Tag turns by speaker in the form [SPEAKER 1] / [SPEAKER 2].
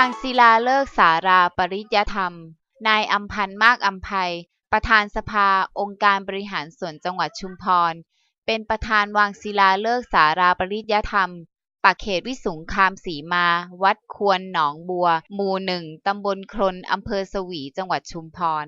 [SPEAKER 1] างศิลาเลิกสาราปริยธรรม นายอัมพันธ์มากอัมภัย ประธานสภาองค์การบริหารส่วนจังหวัดชุมพร เป็นประธานวางศิลาเลิกสาราปริยธรรมปากเขตวิสุงคามสีมา วัดควรหนองบัว หมู่หนึ่งตำบลครนอำเภอสวี จังหวัดชุมพร